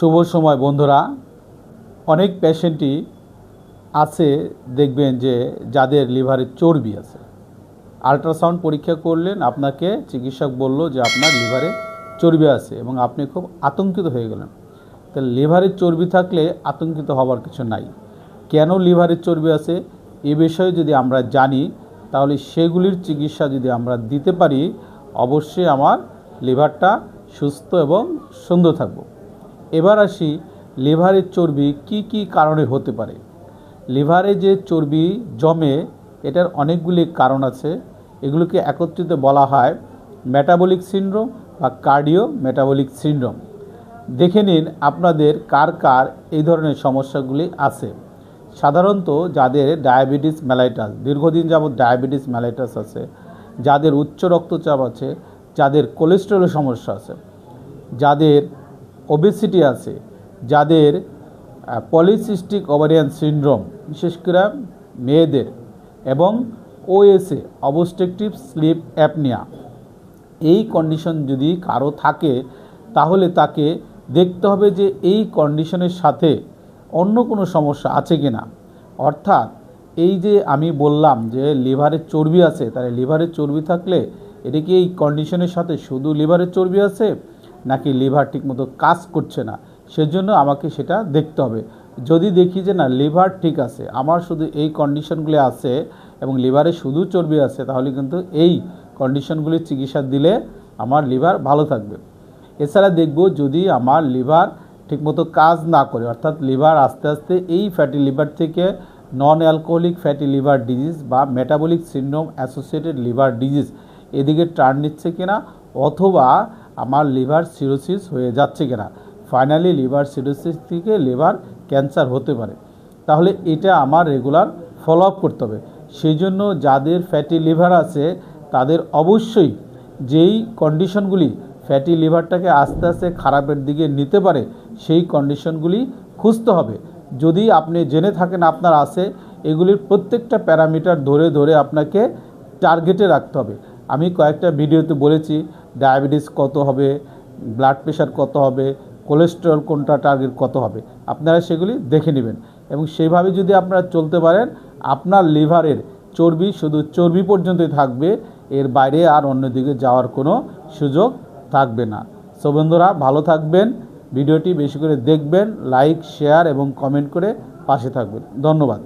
শুভ সময়, বন্ধুরা। অনেক পেশেন্টই আছে, দেখবেন যে যাদের লিভারে চর্বি আছে। আল্ট্রাসাউন্ড পরীক্ষা করলেন, আপনাকে চিকিৎসক বলল যে আপনার লিভারে চর্বি আছে এবং আপনি খুব আতঙ্কিত হয়ে গেলেন। তাহলে লিভারে চর্বি থাকলে আতঙ্কিত হবার কিছু নাই। কেন লিভারে চর্বি আছে? এ বিষয়ে যদি আমরা জানি, তাহলে সেগুলির চিকিৎসা যদি আমরা দিতে পারি, অবশ্যই আমার লিভারটা সুস্থ এবং সুন্দর থাকব। এবার আসি লিভারের চর্বি কি কি কারণে হতে পারে। লিভারে যে চর্বি জমে, এটার অনেকগুলি কারণ আছে। এগুলোকে একত্রিত বলা হয় মেটাবলিক সিন্ড্রোম বা কার্ডিও মেটাবলিক সিনড্রোম দেখে নিন আপনাদের কার কার এই ধরনের সমস্যাগুলি আছে। সাধারণত যাদের ডায়াবেটিস ম্যালাইটাস দীর্ঘদিন যাবৎ ডায়াবেটিস ম্যালাইটাস আছে, যাদের উচ্চ রক্তচাপ আছে, যাদের কোলেস্টেরলের সমস্যা আছে, যাদের ওবেসিটি আছে, যাদের পলিসিস্টিক ওভারিয়ান সিনড্রোম বিশেষ করে মেয়েদের, এবং ওএসএ অবস্ট্রাকটিভ স্লিপ অ্যাপনিয়া এই কন্ডিশন যদি কারও থাকে, তাহলে তাকে দেখতে হবে যে এই কন্ডিশনের সাথে অন্য কোনো সমস্যা আছে কি না অর্থাৎ, এই যে আমি বললাম যে লিভারের চর্বি আছে, তাহলে লিভারের চর্বি থাকলে এটা কি এই কন্ডিশনের সাথে শুধু লিভারের চর্বি আছে নাকি লিভার ঠিকমতো কাজ করছে না, সেজন্য আমাকে সেটা দেখতে হবে। যদি দেখি যে না, লিভার ঠিক আছে, আমার শুধু এই কন্ডিশনগুলি আছে এবং লিভারে শুধু চর্বি আছে, তাহলে কিন্তু এই কন্ডিশনগুলির চিকিৎসা দিলে আমার লিভার ভালো থাকবে। এছাড়া দেখব যদি আমার লিভার ঠিকমতো কাজ না করে, অর্থাৎ লিভার আস্তে আস্তে এই ফ্যাটি লিভার থেকে non alcoholic fatty liver disease বা metabolic syndrome associated liver disease এদিকে টার্ন নিচ্ছে কিনা, অথবা আমার লিভার সিরোসিস হয়ে যাচ্ছে কিনা? ফাইনালি লিভার সিরোসিস থেকে লিভার ক্যান্সার হতে পারে। তাহলে এটা আমার রেগুলার ফলো আপ করতে হবে। সেই জন্য যাদের ফ্যাটি লিভার আছে, তাদের অবশ্যই যেই কন্ডিশনগুলি ফ্যাটি লিভারটাকে আস্তে আস্তে খারাপের দিকে নিতে পারে, সেই কন্ডিশনগুলি খুঁজতে হবে। যদি আপনি জেনে থাকেন আপনার আছে, এগুলির প্রত্যেকটা প্যারামিটার ধরে ধরে আপনাকে টার্গেটে রাখতে হবে। আমি কয়েকটা ভিডিওতে বলেছি ডায়াবেটিস কত হবে ব্লাড প্রেশার কত হবে কোলেস্টেরল কোনটা টার্গেট কত হবে, আপনারা সেগুলি দেখে নেবেন। এবং সেইভাবে যদি আপনারা চলতে পারেন, আপনার লিভারের চর্বি শুধু চর্বি পর্যন্তই থাকবে, এর বাইরে আর অন্যদিকে যাওয়ার কোনো সুযোগ থাকবে না। সো বন্ধুরা, ভালো থাকবেন, ভিডিওটি বেশি করে দেখবেন লাইক শেয়ার এবং কমেন্ট করে পাশে থাকবেন। ধন্যবাদ।